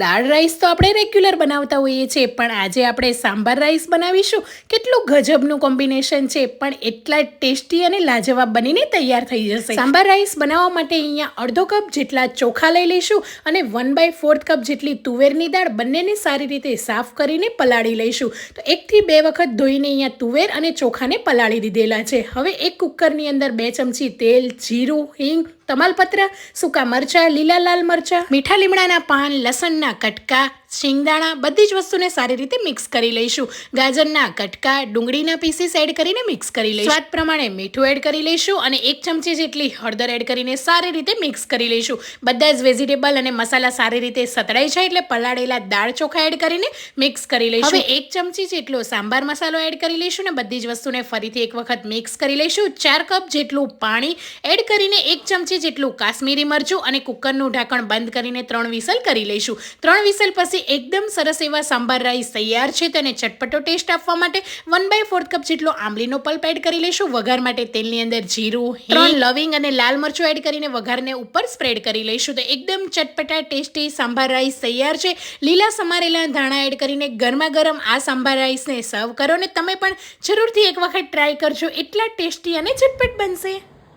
દાળ rice તો આપણે regular બનાવતા હોઈએ છીએ, પણ આજે આપણે સાંભાર રાઈસ બનાવીશું. કેટલું ગજબનું કોમ્બિનેશન છે, પણ એટલા ટેસ્ટી અને લાજવાબ બનીને તૈયાર થઈ જશે. સાંભાર રાઈસ બનાવવા માટે અહીંયા અડધો કપ જેટલા ચોખા લઈ લઈશું અને વન બાય ફોર્થ કપ જેટલી તુવેરની દાળ બંનેને સારી રીતે સાફ કરીને પલાળી લઈશું. તો એકથી બે વખત ધોઈને અહીંયા તુવેર અને ચોખાને પલાળી દીધેલા છે. હવે એક કુકરની અંદર બે ચમચી તેલ, જીરું, હિંગ, તમાલપત્ર, સૂકા મરચાં, લીલા લાલ મરચાં, મીઠા લીમડાના પાન, લસણના કટકા શિંગદાણા બધી જ વસ્તુને સારી રીતે મિક્સ કરી લઈશું. ગાજરના કટકા ડુંગળીના પીસીસ એડ કરીને મિક્સ કરી લઈશું. સ્વાદ પ્રમાણે મીઠું એડ કરી લઈશું અને એક ચમચી જેટલી હળદર એડ કરીને સારી રીતે મિક્સ કરી લઈશું. બધા જ વેજીટેબલ અને મસાલા સારી રીતે સતળાઈ જાય એટલે પલાળેલા દાળ ચોખા એડ કરીને મિક્સ કરી લઈશું. હવે એક ચમચી જેટલો સાંભાર મસાલો એડ કરી લઈશું ને બધી જ વસ્તુને ફરીથી એક વખત મિક્સ કરી લઈશું. ચાર કપ જેટલું પાણી એડ કરીને એક ચમચી જેટલું કાશ્મીરી મરચું અને કુકરનું ઢાંકણ બંધ કરીને ત્રણ વિસલ કરી લઈશું. ત્રણ વિસલ પછી એકદમ સરસ એવા સાંભાર રાઈસ તૈયાર છે તેને ચટપટો ટેસ્ટ આપવા માટે વન બાય ફોર્થ કપ જેટલો આંબલીનો પલ્પ એડ કરી લઈશું. વઘાર માટે તેલની અંદર જીરું ત્રણ લવિંગ અને લાલ મરચું એડ કરીને વઘારને ઉપર સ્પ્રેડ કરી લઈશું. તો એકદમ ચટપટા ટેસ્ટી સાંભાર રાઈસ તૈયાર છે. લીલા સમારેલા ધાણા એડ કરીને ગરમા ગરમ આ સાંભાર રાઈસને સર્વ કરો અને તમે પણ જરૂરથી એક વખત ટ્રાય કરજો. એટલા ટેસ્ટી અને ચટપટ બનશે.